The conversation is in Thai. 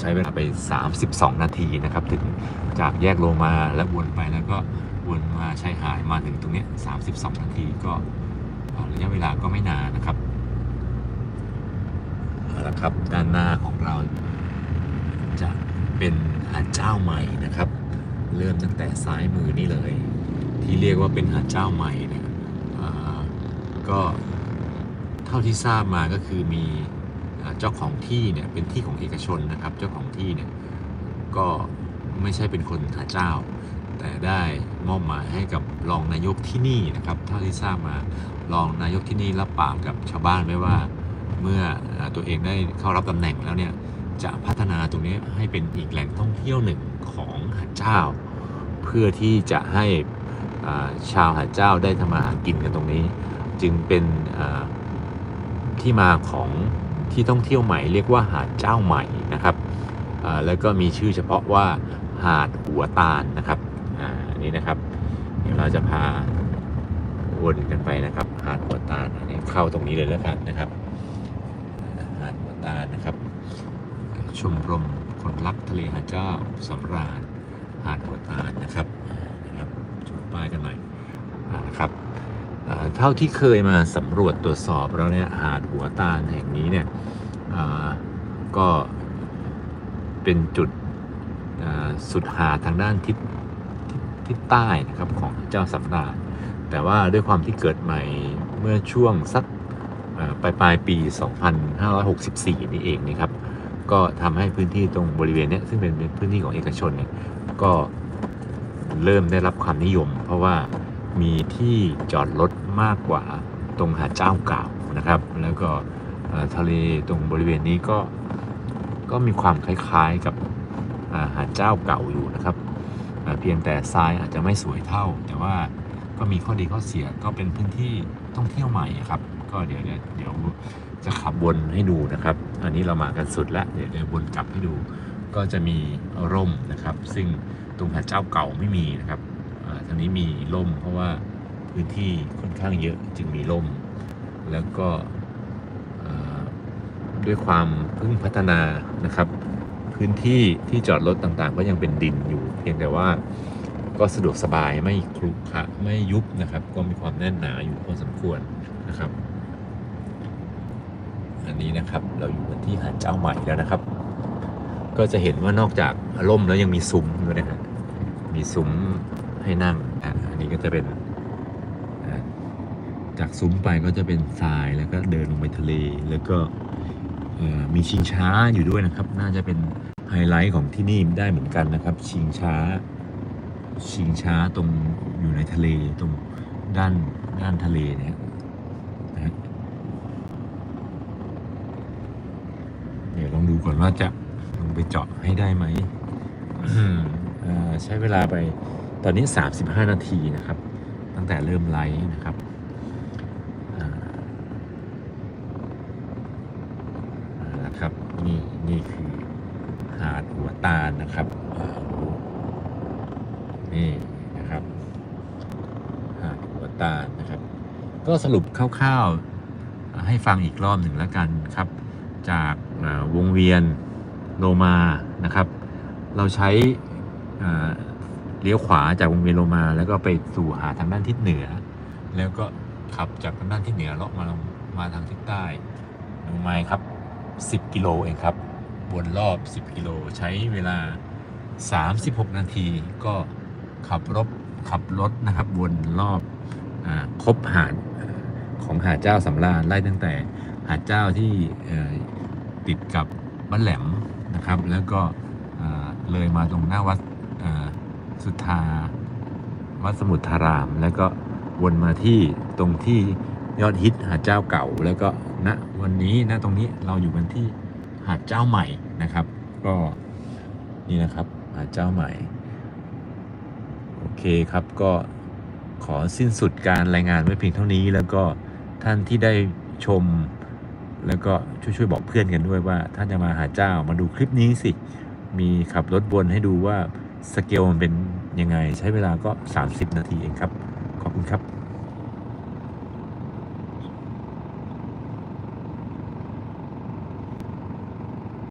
ใช้เวลาไป 32 นาทีนะครับ ถึงจากแยกโลมาแล้ววนไปแล้วก็วนมาชายหาดมาถึงตรงนี้ 32 นาทีก็ระยะเวลาก็ไม่นานนะครับเอาละครับด้านหน้าของเราจะเป็นหาดเจ้าใหม่นะครับ เริ่มตั้งแต่ซ้ายมือนี่เลย ที่เรียกว่าเป็นหาดเจ้าใหม่เนี่ยก็เท่าที่ทราบมาก็คือมี เจ้าของที่เนี่ยเป็นที่ของเอกชนนะครับ เจ้าของที่เนี่ยก็ไม่ใช่เป็นคนหาเจ้า แต่ได้มอบหมายให้กับรองนายกที่นี่นะครับเท่าที่ทราบมารองนายกที่นี่รับปากกับชาวบ้านไว้ว่าเมื่อตัวเองได้เข้ารับตำแหน่งแล้วเนี่ยจะพัฒนาตรงนี้ให้เป็นอีกแหล่งท่องเที่ยวหนึ่งของหาดเจ้า เพื่อที่จะให้ชาวหาดเจ้าได้ทำมาหากินกันตรงนี้ จึงเป็นที่มาของ ที่ท่องเที่ยวใหม่เรียกว่าหาดเจ้าใหม่นะครับแล้วก็มีชื่อเฉพาะว่าหาดหัวตาลนะครับอ่าอันนี้นะครับ เดี๋ยวเราจะพาวนกันไปนะครับ หาดหัวตาลอันนี้เข้าตรงนี้เลยแล้วกันนะครับ หาดหัวตาลนะครับ ชมรมคนรักทะเลหาดเจ้าสำราญหาดหัวตาลนะครับนะครับชูป้ายกันหน่อยอ่านะครับ เท่าที่เคยมาสำรวจตรวจสอบแล้วเนี่ยหาดหัวตาลแห่งนี้เนี่ยก็เป็นจุดสุดหาทางด้านทิศทิศใต้นะครับของเจ้าสำราญแต่ว่าด้วยความที่เกิดใหม่เมื่อช่วงสักปลายปลายปี 2564 นี่เองนี่ครับ ก็ทำให้พื้นที่ตรงบริเวณนี้ซึ่งเป็นพื้นที่ของเอกชนเนี่ยก็เริ่มได้รับความนิยม เพราะว่า มีที่จอดรถมากกว่าตรงหาดเจ้าเก่านะครับ แล้วก็ทะเลตรงบริเวณนี้ก็ก็มีความคล้ายๆกับหาดเจ้าเก่าอยู่นะครับ เพียงแต่ทรายอาจจะไม่สวยเท่า แต่ว่าก็มีข้อดีข้อเสียก็เป็นพื้นที่ท่องเที่ยวใหม่ครับ ก็เดี๋ยวเดี๋ยวจะขับวนให้ดูนะครับ อันนี้เรามากันสุดแล้วเดี๋ยวเดี๋ยววนกลับให้ดู ก็จะมีร่มนะครับ ซึ่งตรงหาดเจ้าเก่าไม่มีนะครับ ทางนี้มีร่ม เพราะว่าพื้นที่ค่อนข้างเยอะจึงมีร่ม แล้วก็ด้วยความเพิ่งพัฒนานะครับ พื้นที่ที่จอดรถต่างๆ ก็ยังเป็นดินอยู่ เพียงแต่ว่าก็สะดวกสบายไม่ครุขระไม่ยุบนะครับ ก็มีความแน่นหนาอยู่พอสมควรนะครับ อันนี้นะครับเราอยู่กันที่หาดเจ้าใหม่แล้วนะครับ ก็จะเห็นว่านอกจากร่มแล้วยังมีซุ้มด้วยนะฮะมีซุ้ม ให้นั่งอะอันนี้ก็จะเป็นจากซุ้มไปก็จะเป็นทรายแล้วก็เดินลงไปทะเล แล้วก็มีชิงช้าอยู่ด้วยนะครับ น่าจะเป็นไฮไลท์ของที่นี่ได้เหมือนกันนะครับ ชิงช้า ชิงช้าตรงอยู่ในทะเลตรงด้านด้านทะเลเนี่ยนะเดี๋ยวลองดูก่อนว่าจะลงไปเจาะให้ได้ไหมใช้เวลาไป ตอนนี้ 35 นาทีนะครับ ตั้งแต่เริ่มไลฟ์นะครับอ่าเอาละครับนี่นี่คือหาดหัวตาลนะครับนี่นะครับหาดหัวตาลนะครับ ก็สรุปคร่าวๆให้ฟังอีกรอบหนึ่งแล้วกันครับ จากวงเวียนโลมานะครับ เราใช้อ่า เลี้ยวขวาจากวงเวียนโลมา แล้วก็ไปสู่หาทางด้านทิศเหนือ แล้วก็ขับจากทางด้านทิศเหนือเลาะมาลงมาทางทิศใต้ดูไหมครับ 10 กิโลเองครับวนรอบ 10 กิโลใช้เวลา 36 นาที ก็ขับรถขับรถนะครับวนรอบอครบหาดของหาดเจ้าสำราญไล่ตั้งแต่หาดเจ้าที่ติดกับบ้านแหลมนะครับ แล้วก็เลยมาตรงหน้าวัด สุทธาวัดสมุทราราม แล้วก็วนมาที่ตรงที่ยอดฮิตหาดเจ้าเก่า แล้วก็ณวันนี้ณตรงนี้เราอยู่กันที่หาดเจ้าใหม่นะครับ ก็นี่นะครับหาดเจ้าใหม่ โอเคครับก็ขอสิ้นสุดการรายงานไว้เพียงเท่านี้ แล้วก็ท่านที่ได้ชม แล้วก็ช่วยๆบอกเพื่อนกันด้วยว่า ท่านจะมาหาเจ้ามาดูคลิปนี้สิ มีขับรถวนให้ดูว่าสเกลมันเป็น ยังไงใช้เวลาก็ 30 นาทีเองครับ ขอบคุณครับ